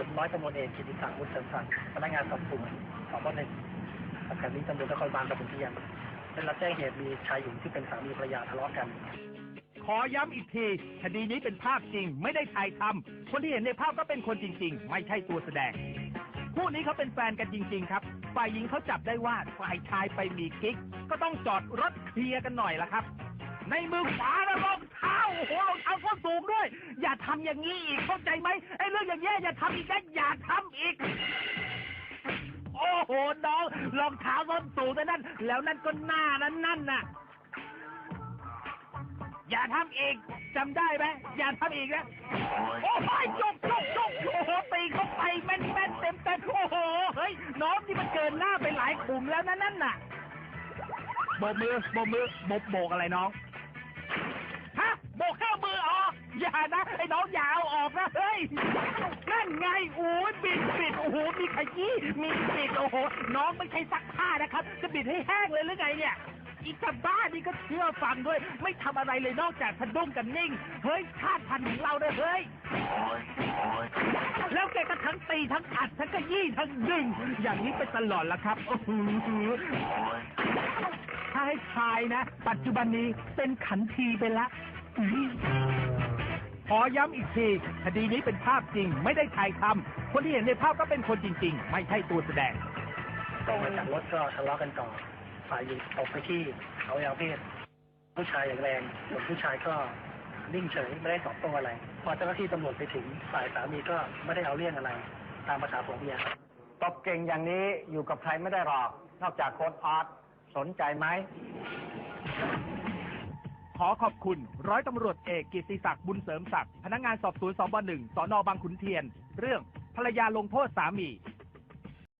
ผมร้อยตำรวจเอกกิติศักดิ์บุญเสริมศักดิ์พนักงานสอบสวนสพหนึ่งสถานีตำรวจนครบาลตะบุนเทียนได้รับแจ้งเหตุมีชายหญิงที่เป็นสามีภรรยาทะเลาะกัน ขอย้ำอีกที คดีนี้เป็นภาพจริง ไม่ได้ถ่ายทำคนที่เห็นในภาพก็เป็นคนจริง ๆ ไม่ใช่ตัวแสดง คู่นี้เขาเป็นแฟนกันจริง ๆ ครับ ฝ่ายหญิงเขาจับได้ว่าฝ่ายชายไปมีกิ๊ก ก็ต้องจอดรถเคลียร์กันหน่อยละครับ ในมือขวานะรองเท้าโอ้โหรองเท้าส้นสูง อย่าทำอย่างนี้อีกเข้าใจไหมไอ้เรื่องอย่างเงี้ยอย่าทำอีกนะอย่าทำอีก โอ้โหน้องรองเท้าส้นสูงนะนั่น แล้วนั่นก็หน้านั้นนั่นน่ะ อย่าทำอีกจำได้ไหมอย่าทำอีกนะ โอ้ยจกจกจกโอ้โหตีเข้าไปแม่นแม่นเต็มเต็มโอ้โหเฮ้ยน้องนี่มันเกินหน้าไปหลายขุมแล้วนะนั่นน่ะ โบกมือโบกมือโบกโบกอะไรน้อง อย่านะไอ้น้องอย่าเอาออกนะเฮ้ยนั่นไงโอ้ยบิดบิดโอ้โหมีขยี้มีบิดโอ้โหน้องไม่ใช่ซักผ้านะครับ จะบิดให้แห้งเลยหรือไงเนี่ยอีกบ้านี่ก็เชื่อฟังด้วย ไม่ทำอะไรเลยนอกจากสะดุ้งกันนิ่ง เฮ้ยชาติพันธุ์ของเราเนี่ยเฮ้ย แล้วแกก็ทั้งตีทั้งอัดทั้งกระยี่ทั้งดึง อย่างนี้ไปตลอดละครับโอ้โหถ้าให้ทายนะ ปัจจุบันนี้เป็นขันทีไปละ ขอย้ำอีกทีคดีนี้เป็นภาพจริง ไม่ได้ถ่ายทำคนที่เห็นในภาพก็เป็นคนจริง ๆ ไม่ใช่ตัวแสดงตรงมาจากรถก็ทะเลาะกันต่อฝ่ายหญิงตกไปที่เขายาวเพศ ผู้ชายอย่างแรงส่วนผู้ชายก็นิ่งเฉยไม่ได้ตอบโต้อะไร พอเจ้าหน้าที่ตำรวจไปถึงฝ่ายสามีก็ไม่ได้เอาเรื่องอะไร ตามภาษาผัวเมียครับตบเก่งอย่างนี้อยู่กับใครไม่ได้หรอก นอกจากโค้ดออสสนใจไหม ขอขอบคุณ ร้อยตำรวจเอกกิติศักดิ์บุญเสริมศักดิ์พนักงานสอบสวนสบหนึ่งสอนอบางขุนเทียน เรื่องภรรยาลงโทษสามี